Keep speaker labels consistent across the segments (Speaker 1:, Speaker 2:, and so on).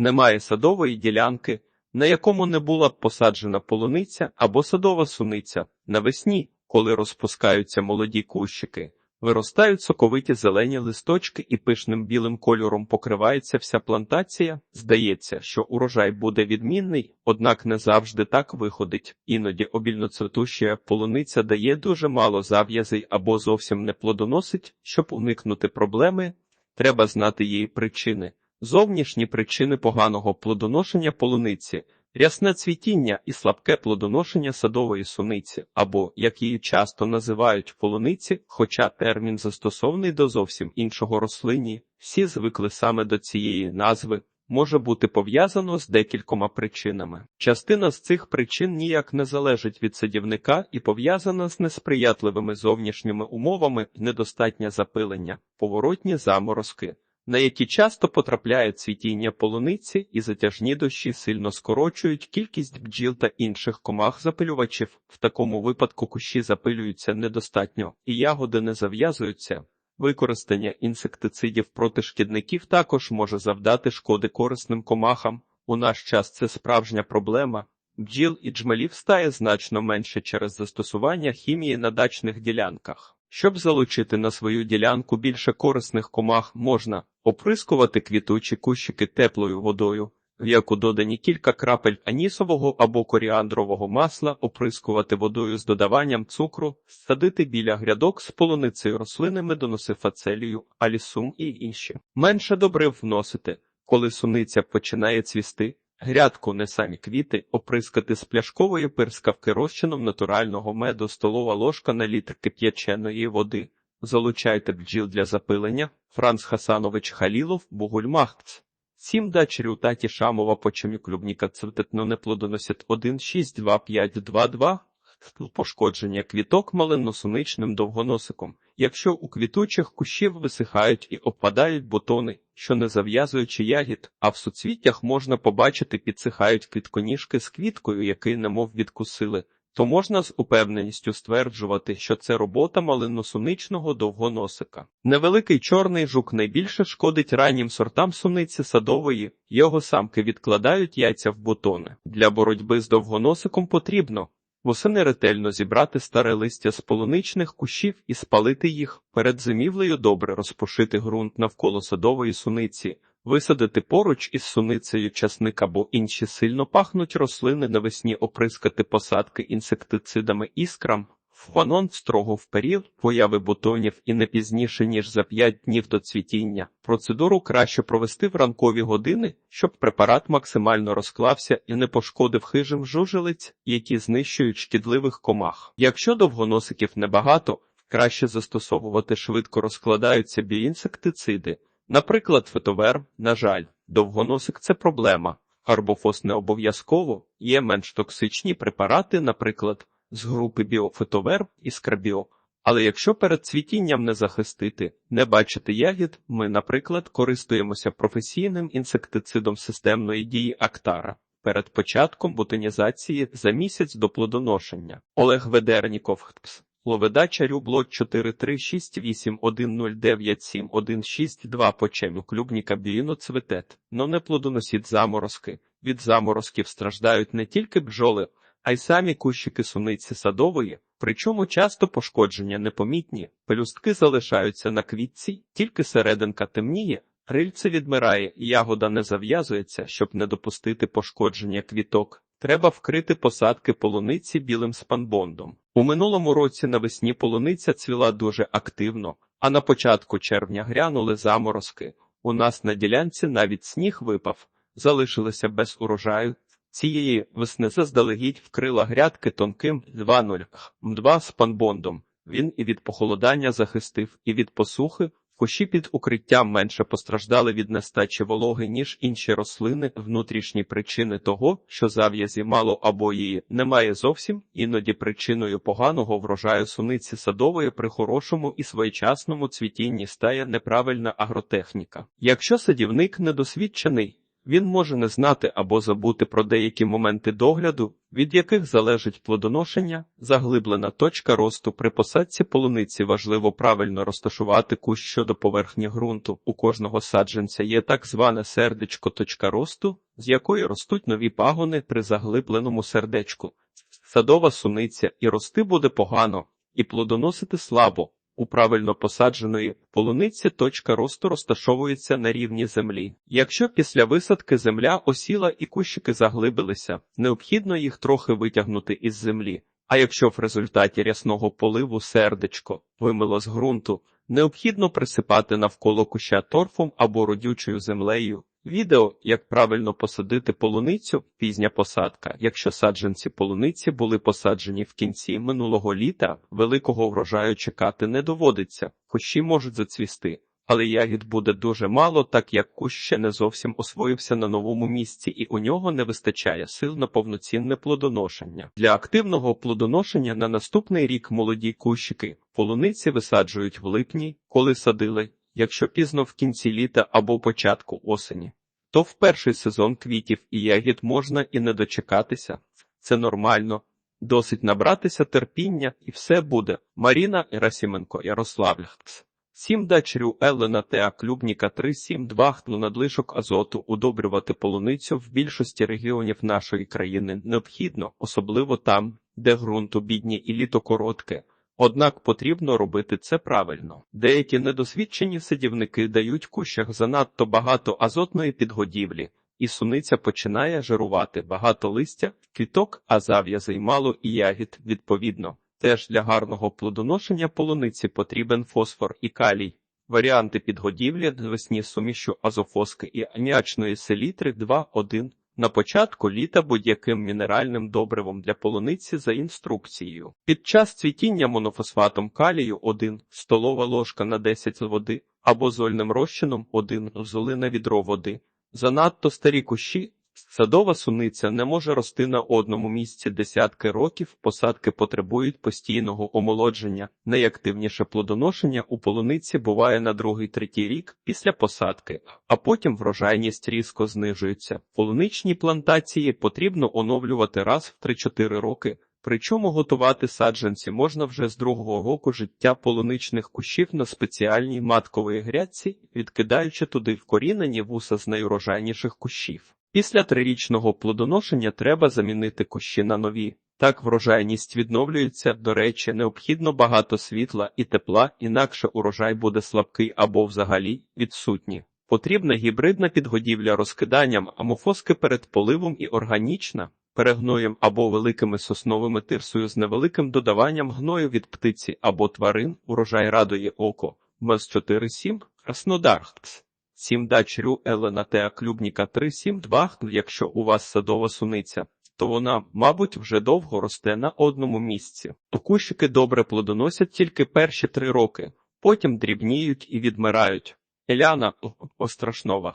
Speaker 1: Немає садової ділянки, на якому не була б посаджена полуниця або садова суниця. Навесні, коли розпускаються молоді кущики, виростають соковиті зелені листочки і пишним білим кольором покривається вся плантація. Здається, що урожай буде відмінний, однак не завжди так виходить. Іноді обільноцветуща полуниця дає дуже мало зав'язей або зовсім не плодоносить. Щоб уникнути проблеми, треба знати її причини. Зовнішні причини поганого плодоношення полуниці, рясне цвітіння і слабке плодоношення садової суниці, або, як її часто називають полуниці, хоча термін застосований до зовсім іншого рослині, всі звикли саме до цієї назви, може бути пов'язано з декількома причинами. Частина з цих причин ніяк не залежить від садівника і пов'язана з несприятливими зовнішніми умовами, недостатнє запилення, поворотні заморозки на які часто потрапляє цвітіння полуниці і затяжні дощі сильно скорочують кількість бджіл та інших комах-запилювачів. В такому випадку кущі запилюються недостатньо і ягоди не зав'язуються. Використання інсектицидів проти шкідників також може завдати шкоди корисним комахам. У наш час це справжня проблема. Бджіл і джмелів стає значно менше через застосування хімії на дачних ділянках. Щоб залучити на свою ділянку більше корисних комах, можна оприскувати квітучі кущики теплою водою, в яку додані кілька крапель анісового або коріандрового масла, оприскувати водою з додаванням цукру, садити біля грядок з полуницею рослини медоноси фацелію, алісум і інші. Менше добрив вносити, коли суниця починає цвісти. Грядку не самі квіти, оприскати з пляшкової пирскавки розчином натурального меду столова ложка на літр кип'яченої води. Залучайте бджіл для запилення. Франц Хасанович Халілов, Бугульмахц. Сім дачерів таті Шамова почемі клубніка цвітетно не плодоносять 1,6,2,5,2,2. Пошкодження квіток малинно-суничним довгоносиком. Якщо у квітучих кущів висихають і опадають бутони, що не зав'язуючи ягід, а в суцвіттях можна побачити підсихають квітконіжки з квіткою, який немов відкусили, то можна з упевненістю стверджувати, що це робота малинно-суничного довгоносика. Невеликий чорний жук найбільше шкодить раннім сортам суниці садової, його самки відкладають яйця в бутони. Для боротьби з довгоносиком потрібно Восени ретельно зібрати старе листя з полуничних кущів і спалити їх, перед зимівлею добре розпушити ґрунт навколо садової суниці, висадити поруч із суницею часник або інші сильно пахнуть рослини навесні оприскати посадки інсектицидами іскрам, Фуанон строго в період появи бутонів і не пізніше, ніж за 5 днів до цвітіння. Процедуру краще провести в ранкові години, щоб препарат максимально розклався і не пошкодив хижим жужелиць, які знищують шкідливих комах. Якщо довгоносиків небагато, краще застосовувати швидко розкладаються біінсектициди. Наприклад, фетовер, на жаль, довгоносик це проблема. Карбофос не обов'язково, є менш токсичні препарати, наприклад з групи біофитовер і скрабіо. Але якщо перед цвітінням не захистити, не бачити ягід, ми, наприклад, користуємося професійним інсектицидом системної дії Актара перед початком ботанізації за місяць до плодоношення. Олег Ведерніков ХТПС. Ловедача Рюблот 43681097162 почемю клубніка біїно цветет, но не плодоносіть заморозки. Від заморозків страждають не тільки бджоли, а й самі кущики суниці садової, причому часто пошкодження непомітні, пелюстки залишаються на квітці, тільки серединка темніє, рильце відмирає, ягода не зав'язується, щоб не допустити пошкодження квіток. Треба вкрити посадки полуниці білим спанбондом. У минулому році навесні полуниця цвіла дуже активно, а на початку червня грянули заморозки. У нас на ділянці навіть сніг випав, залишилися без урожаю, Цієї весни заздалегідь вкрила грядки тонким 2-0 М2 з панбондом. Він і від похолодання захистив, і від посухи. Кущі під укриттям менше постраждали від нестачі вологи, ніж інші рослини, внутрішні причини того, що зав'язі мало або її немає зовсім, іноді причиною поганого врожаю суниці садової при хорошому і своєчасному цвітінні стає неправильна агротехніка. Якщо садівник недосвідчений, Він може не знати або забути про деякі моменти догляду, від яких залежить плодоношення, заглиблена точка росту при посадці полуниці важливо правильно розташувати кущ щодо поверхні ґрунту. У кожного саджанця є так зване сердечко точка росту, з якої ростуть нові пагони при заглибленому сердечку. Садова суниця і рости буде погано, і плодоносити слабо. У правильно посадженої полуниці точка росту розташовується на рівні землі. Якщо після висадки земля осіла і кущики заглибилися, необхідно їх трохи витягнути із землі. А якщо в результаті рясного поливу сердечко вимило з ґрунту, необхідно присипати навколо куща торфом або родючою землею. Відео, як правильно посадити полуницю, пізня посадка. Якщо саджанці полуниці були посаджені в кінці минулого літа, великого врожаю чекати не доводиться, кущі можуть зацвісти. Але ягід буде дуже мало, так як кущ ще не зовсім освоївся на новому місці, і у нього не вистачає сил на повноцінне плодоношення. Для активного плодоношення на наступний рік молоді кущики полуниці висаджують в липні, коли садили, якщо пізно в кінці літа або початку осені. То в перший сезон квітів і ягід можна і не дочекатися. Це нормально. Досить набратися терпіння, і все буде. Маріна Герасименко, Ярославль. Сім дачрю Елена Теа Клюбніка 372 хтну надлишок азоту удобрювати полуницю в більшості регіонів нашої країни необхідно, особливо там, де ґрунту бідні і літо коротке. Однак потрібно робити це правильно. Деякі недосвідчені садівники дають кущах занадто багато азотної підгодівлі, і суниця починає жирувати багато листя, квіток, а зав'язи й мало і ягід відповідно. Теж для гарного плодоношення полуниці потрібен фосфор і калій. Варіанти підгодівлі навесні сумішу азофоски і аміачної селітри 2,1 на початку літа будь-яким мінеральним добривом для полуниці за інструкцією. Під час цвітіння монофосфатом калію 1 столова ложка на 10 води або зольним розчином 1 золи на відро води. Занадто старі кущі Садова суниця не може рости на одному місці десятки років, посадки потребують постійного омолодження. Найактивніше плодоношення у полуниці буває на другий-третій рік після посадки, а потім врожайність різко знижується. Полуничні плантації потрібно оновлювати раз в 3-4 роки. Причому готувати саджанці можна вже з другого року життя полуничних кущів на спеціальній матковій грядці, відкидаючи туди вкорінені вуса з найурожайніших кущів. Після трирічного плодоношення треба замінити кущі на нові. Так врожайність відновлюється, до речі, необхідно багато світла і тепла, інакше урожай буде слабкий або взагалі відсутній. Потрібна гібридна підгодівля розкиданням амофоски перед поливом і органічна, перегноєм або великими сосновими тирсою з невеликим додаванням гною від птиці або тварин, урожай радує око, МЕС 47, Краснодар. 7 дачрю Елена Теа Клюбніка 372, якщо у вас садова суниця, то вона, мабуть, вже довго росте на одному місці. Кущики добре плодоносять тільки перші три роки, потім дрібніють і відмирають. Еляна Острашнова.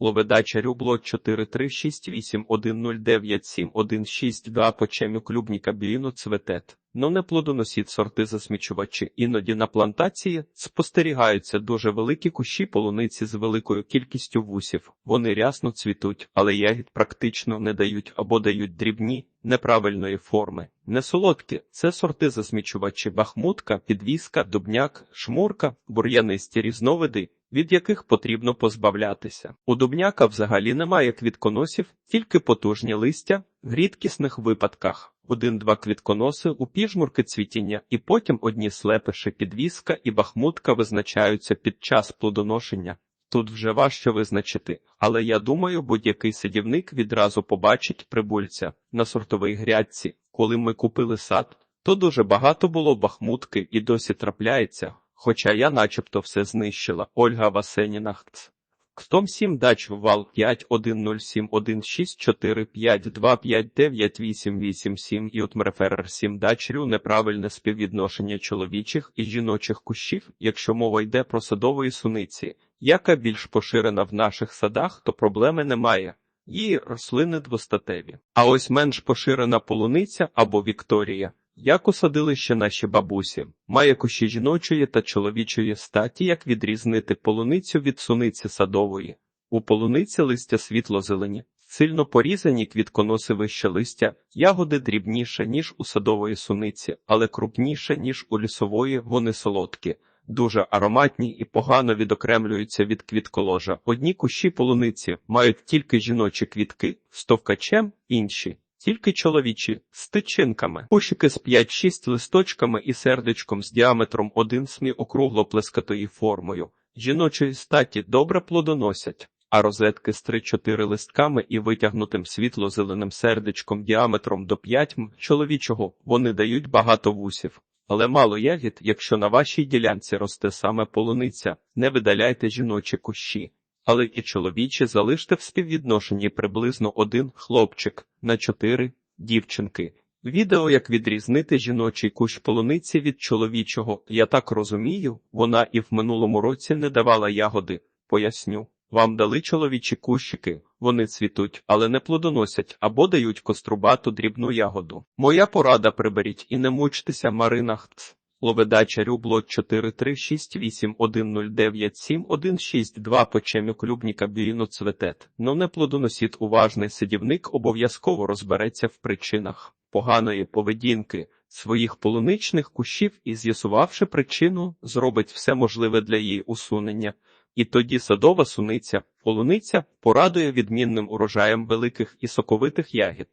Speaker 1: Ловедача Рюбло 43681097162 почемю клюбніка біліну цветет. Но не плодоносіть сорти засмічувачі. Іноді на плантації спостерігаються дуже великі кущі полуниці з великою кількістю вусів. Вони рясно цвітуть, але ягід практично не дають або дають дрібні, неправильної форми. Несолодкі це сорти засмічувачі бахмутка, підвіска, дубняк, шмурка, бур'янисті різновиди, від яких потрібно позбавлятися. У дубняка взагалі немає квітконосів, тільки потужні листя, в рідкісних випадках. Один-два квітконоси у піжмурки цвітіння, і потім одні слепиші підвіска і бахмутка визначаються під час плодоношення. Тут вже важче визначити, але я думаю, будь-який садівник відразу побачить прибульця на сортовій грядці. Коли ми купили сад, то дуже багато було бахмутки і досі трапляється, хоча я начебто все знищила. Ольга Васеніна Хц. Ктом 7 дач вал 5 1 0 7 1 6 4 5 2 5 9 8 8 7 і отмреферер 7 дач рю неправильне співвідношення чоловічих і жіночих кущів, якщо мова йде про садової суниці, яка більш поширена в наших садах, то проблеми немає. Її рослини двостатеві. А ось менш поширена полуниця або Вікторія. Як усадили ще наші бабусі, має кущі жіночої та чоловічої статі, як відрізнити полуницю від суниці садової. У полуниці листя світло-зелені, сильно порізані квітконоси вище листя, ягоди дрібніше, ніж у садової суниці, але крупніше, ніж у лісової, вони солодкі. Дуже ароматні і погано відокремлюються від квітколожа. Одні кущі полуниці мають тільки жіночі квітки з товкачем, інші тільки чоловічі з тичинками. Кущики з 5-6 листочками і сердечком з діаметром 1 смі округло плескатої формою. Жіночої статі добре плодоносять. А розетки з 3-4 листками і витягнутим світло-зеленим сердечком діаметром до 5 м чоловічого вони дають багато вусів. Але мало ягід, якщо на вашій ділянці росте саме полуниця, не видаляйте жіночі кущі. Але і чоловічі залиште в співвідношенні приблизно один хлопчик на чотири дівчинки. Відео, як відрізнити жіночий кущ полуниці від чоловічого, я так розумію, вона і в минулому році не давала ягоди. Поясню. Вам дали чоловічі кущики, вони цвітуть, але не плодоносять або дають кострубату дрібну ягоду. Моя порада приберіть і не мучтеся Марина Хц. Ловедача Рюблот 43681097162 почемю клюбніка біліно цветет. Но не плодоносіт уважний сидівник обов'язково розбереться в причинах поганої поведінки своїх полуничних кущів і, з'ясувавши причину, зробить все можливе для її усунення. І тоді садова суниця, полуниця порадує відмінним урожаєм великих і соковитих ягід.